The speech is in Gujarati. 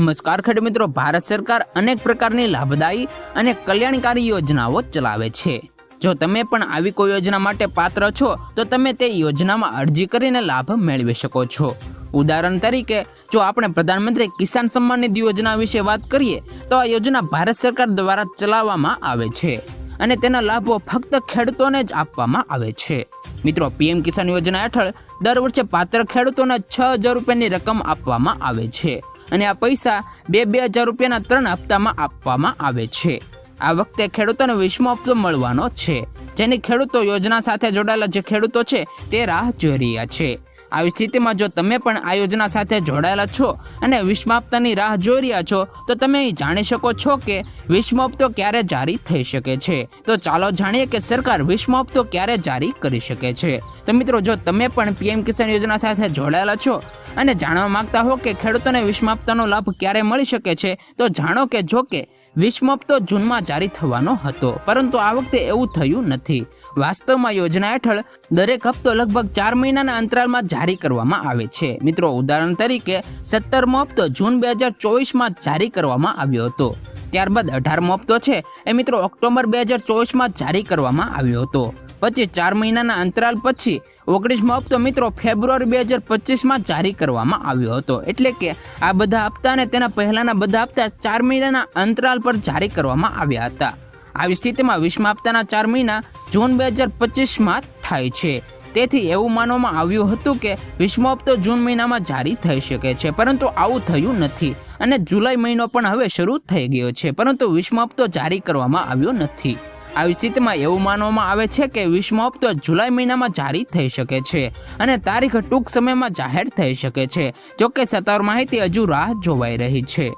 નમસ્કાર ખેડૂત મિત્રો, ભારત સરકાર અનેક પ્રકારની લાભદાયી અને કલ્યાણકારી યોજનાઓ ચલાવે છે. જો તમે પણ આવી કોઈ યોજના માટે પાત્ર છો, તો તમે તે યોજનામાં અરજી કરીને લાભ મેળવી શકો છો. ઉદાહરણ તરીકે, જો આપણે પ્રધાનમંત્રી કિસાન સન્માન નિધિ યોજના વિશે વાત કરીએ, તો આ યોજના ભારત સરકાર દ્વારા ચલાવવામાં આવે છે અને તેના લાભો ફક્ત ખેડૂતોને જ આપવામાં આવે છે. મિત્રો, પીએમ કિસાન યોજના હેઠળ દર વર્ષે પાત્ર ખેડૂતોને છ હજાર રૂપિયાની રકમ આપવામાં આવે છે. અને આ પૈસા બે બે હજાર રૂપિયાના ત્રણ હપ્તામાં આપવામાં આવે છે. આ વખતે ખેડૂતોને વીસમો હપ્તો મળવાનો છે. જેની ખેડૂતો યોજના સાથે જોડાયેલા જે ખેડૂતો છે, તે રાહ જોઈ રહ્યા છે. આવી સ્થિતિમાં જો તમે પણ આ યોજના સાથે જોડાયેલા છો અને વીસમા રાહ જોઈ રહ્યા છો, તો તમે જાણી શકો છો કે વીસમો ક્યારે જારી થઈ શકે છે. તો ચાલો જાણીએ કે સરકાર વીસમો હપ્તો ક્યારે જારી કરી શકે છે. તો મિત્રો, જો તમે પણ પીએમ કિસાન યોજના સાથે જોડાયેલા છો અને જાણવા માંગતા હો કે ખેડૂતોને વિષમાપ્તાનો લાભ ક્યારે મળી શકે છે, તો જાણો કે જો કે વીસમો હપ્તો જૂનમાં જારી થવાનો હતો, પરંતુ આ વખતે એવું થયું નથી. વાસ્તવમાં યોજના હેઠળ દરેક હપ્તો લગભગ ચાર મહિનાના અંતરાલમાં જારી કરવામાં આવે છે. મિત્રો, ઉદાહરણ તરીકે, સત્તરમો હપ્તો જૂન બે હજાર ચોવીસમાં જારી કરવામાં આવ્યો હતો. ત્યારબાદ અઢારમો હપ્તો છે એ મિત્રો ઓક્ટોબર બે હજાર ચોવીસમાં જારી કરવામાં આવ્યો હતો. પછી ચાર મહિનાના અંતરાલ પછી ઓગણીસમો હપ્તો મિત્રો ફેબ્રુઆરી બે હજાર પચીસમાં જારી કરવામાં આવ્યો હતો. એટલે કે આ બધા હપ્તા અને તેના પહેલાના બધા હપ્તા ચાર મહિનાના અંતરાલ પર જારી કરવામાં આવ્યા હતા. આવી સ્થિતિમાં વીસમા હપ્તાના ચાર મહિના જૂન બે હજાર પચીસમાં થાય છે. તેથી એવું માનવામાં આવ્યું હતું કે વીસમો હપ્તો જૂન મહિનામાં જારી થઈ શકે છે, પરંતુ આવું થયું નથી અને જુલાઈ મહિનો પણ હવે શરૂ થઈ ગયો છે, પરંતુ વીસમો હપ્તો જારી કરવામાં આવ્યો નથી. આવી સ્થિતિમાં એવું માનવામાં આવે છે કે વિશ્વ હપ્તો જુલાઈ મહિનામાં જારી થઈ શકે છે અને તારીખ ટૂંક સમયમાં જાહેર થઈ શકે છે, જોકે સત્તાવાર માહિતી હજુ રાહ જોવાઈ રહી છે.